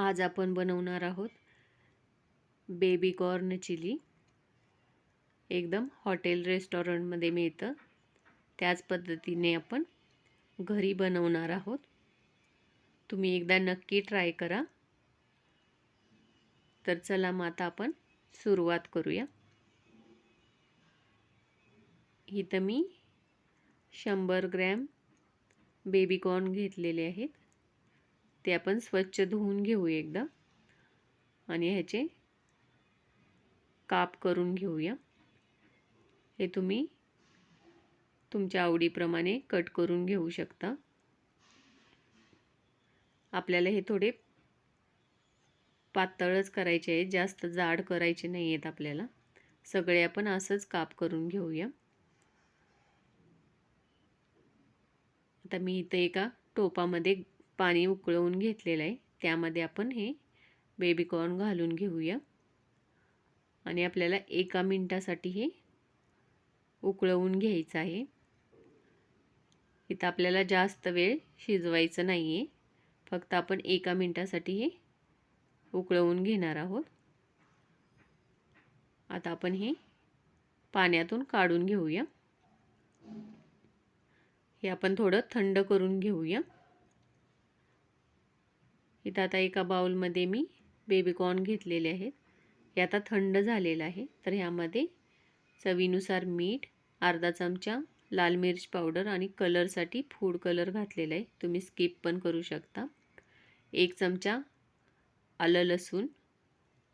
आज आपण बनवणार आहोत बेबी कॉर्न चिली एकदम हॉटेल रेस्टॉरंटमध्ये मिळतं. त्याच पद्धतीने आपण घरी बनवणार आहोत. तुम्ही एकदा नक्की ट्राय करा. तर चला मग आता आपण सुरुवात करूया. इथं मी शंभर ग्रॅम बेबीकॉर्न घेतलेले आहेत. ते आपण स्वच्छ धुवून घेऊ एकदा. आणि ह्याचे काप करून घेऊया. हे तुम्ही तुमच्या आवडीप्रमाणे कट करून घेऊ शकता. आपल्याला हे थोडे पातळच करायचे आहेत. जास्त जाड करायचे नाही आहेत आपल्याला. सगळे आपण असंच काप करून घेऊया. आता मी इथं एका टोपामध्ये पाणी उकळवून घेतलेलं आहे. त्यामध्ये आपण हे बेबीकॉर्न घालून घेऊया. आणि आपल्याला एका मिनटासाठी हे उकळवून घ्यायचं आहे. इथं आपल्याला जास्त वेळ शिजवायचं नाही आहे फक्त आपण एका मिनटासाठी हे उकळवून घेणार आहोत. आता आपण हे पाण्यातून काढून घेऊया. हे आपण थोडं थंड करून घेऊया. इथं आता एका बाउलमध्ये मी बेबीकॉर्न घेतलेले आहेत. हे आता थंड झालेलं आहे. तर ह्यामध्ये चवीनुसार मीठ अर्धा चमचा लाल मिर्च पावडर आणि कलरसाठी फूड कलर घातलेला आहे. तुम्ही स्किप पण करू शकता. एक चमचा आलं लसूण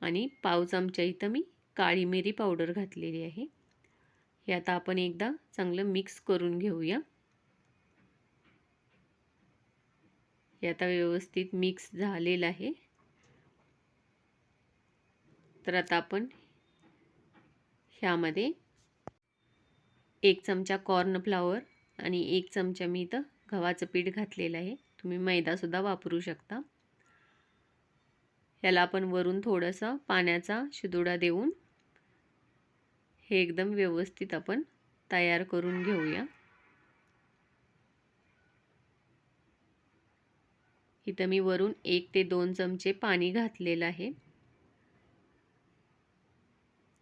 आणि पाव चमचा इथं मी काळी मिरी पावडर घातलेली आहे. हे आता आपण एकदा चांगलं मिक्स करून घेऊया. हे आता व्यवस्थित मिक्स झालेलं आहे. तर आता आपण ह्यामध्ये एक चमचा कॉर्न फ्लावर आणि एक चमचा मी इथं गव्हाचं पीठ घातलेलं आहे. तुम्ही मैदासुद्धा वापरू शकता. ह्याला आपण वरून थोडंसं पाण्याचा शिदोडा देऊन हे एकदम व्यवस्थित आपण तयार करून घेऊया. इथं मी वरून एक ते दोन चमचे पाणी घातलेलं आहे.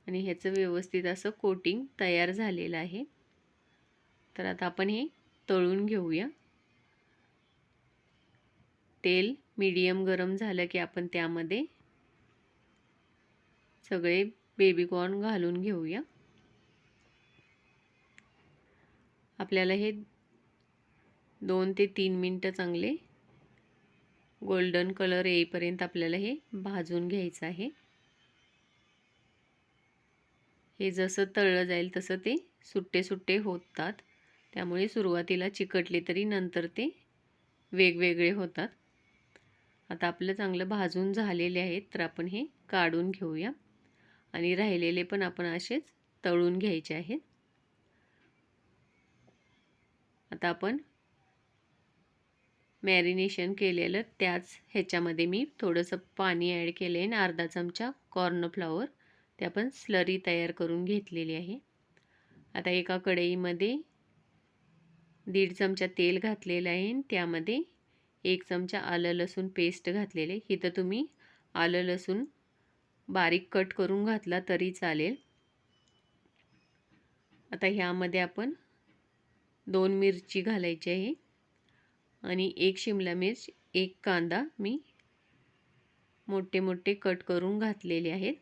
आणि ह्याचं व्यवस्थित असं कोटिंग तयार झालेलं आहे. तर आता आपण हे तळून घेऊया. तेल मीडियम गरम झालं की आपण त्यामध्ये सगळे बेबीकॉर्न घालून घेऊया. आपल्याला हे दोन ते तीन मिनटं चांगले गोल्डन कलर येईपर्यंत आपल्याला हे भाजून घ्यायचं आहे. हे जसं तळलं जाईल तसं ते सुट्टे सुट्टे होतात. त्यामुळे सुरुवातीला चिकटले तरी नंतर ते वेगवेगळे होतात. आता आपलं चांगलं भाजून झालेले आहेत तर आपण हे काढून घेऊया. आणि राहिलेले पण आपण असेच तळून घ्यायचे आहेत. आता आपण मॅरिनेशन केलेलं त्याच ह्याच्यामध्ये मी थोडंसं पाणी ॲड केलं आहे आणि अर्धा चमचा कॉर्नफ्लॉवर ते आपण स्लरी तयार करून घेतलेली आहे. आता एका कढईमध्ये दीड चमचा तेल घातलेलं आहे त्यामध्ये एक चमचा आलं लसूण पेस्ट घातलेले इथं तुम्ही आलं लसूण बारीक कट करून घातला तरी चालेल. आता ह्यामध्ये आपण दोन मिरची घालायची आहे. आणि एक शिमला मिर्च एक कांदा मी मोठे मोठे कट करून घातलेले आहेत.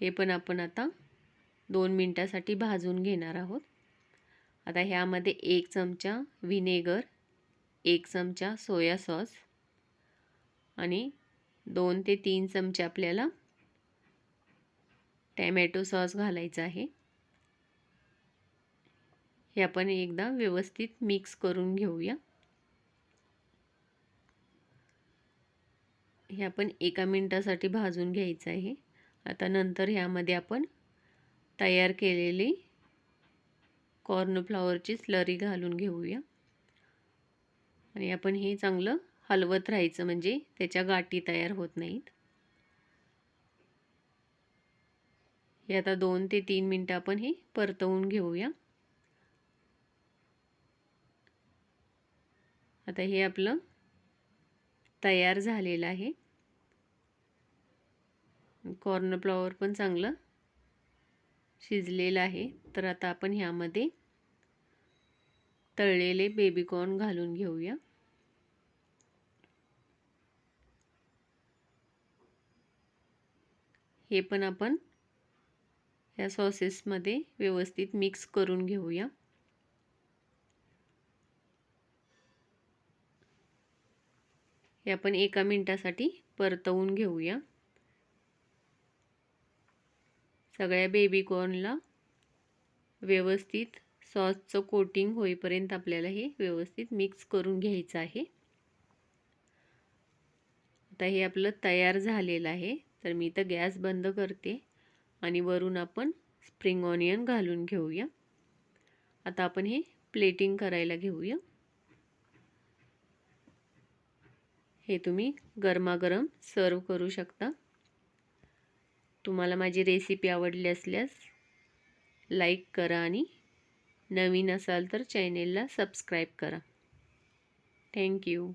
हे पण आपण आता दोन मिनटासाठी भाजून घेणार आहोत. आता ह्यामध्ये एक चमचा व्हिनेगर एक चमचा सोया सॉस आणि दोन ते तीन चमचे आपल्याला टॅमॅटो सॉस घालायचा आहे. हे आपण एकदा व्यवस्थित मिक्स करून घेऊया. हे आपण एका मिनटासाठी भाजून घ्यायचं आहे. आता नंतर ह्यामध्ये आपण तयार केलेली कॉर्नफ्लॉवरची स्लरी घालून घेऊया. आणि आपण हे चांगलं हलवत राहायचं म्हणजे त्याच्या गाठी तयार होत नाहीत. हे आता दोन ते तीन मिनटं आपण हे परतवून घेऊया. आता हे आपलं तयार झालेलं आहे. कॉर्नर फ्लॉवर पण चांगलं शिजलेलं आहे. तर आता आपण ह्यामध्ये तळलेले बेबीकॉर्न घालून घेऊया. हे पण आपण ह्या सॉसेसमध्ये व्यवस्थित मिक्स करून घेऊया. हे आपण एका मिनटासाठी परतवून घेऊया. सगळ्या बेबीकॉर्नला व्यवस्थित सॉसचं कोटिंग होईपर्यंत आपल्याला हे व्यवस्थित मिक्स करून घ्यायचं आहे. आता हे आपलं तयार झालेलं आहे. तर मी तर गॅस बंद करते आणि वरून आपण स्प्रिंग ऑनियन घालून घेऊया. आता आपण हे प्लेटिंग करायला घेऊया. हे तुम्ही गरमागरम सर्व करू शकता. तुम्हाला माझी रेसिपी आवडली असल्यास लाईक करा आणि नवीन असाल तर चॅनेलला सबस्क्राईब करा. थँक्यू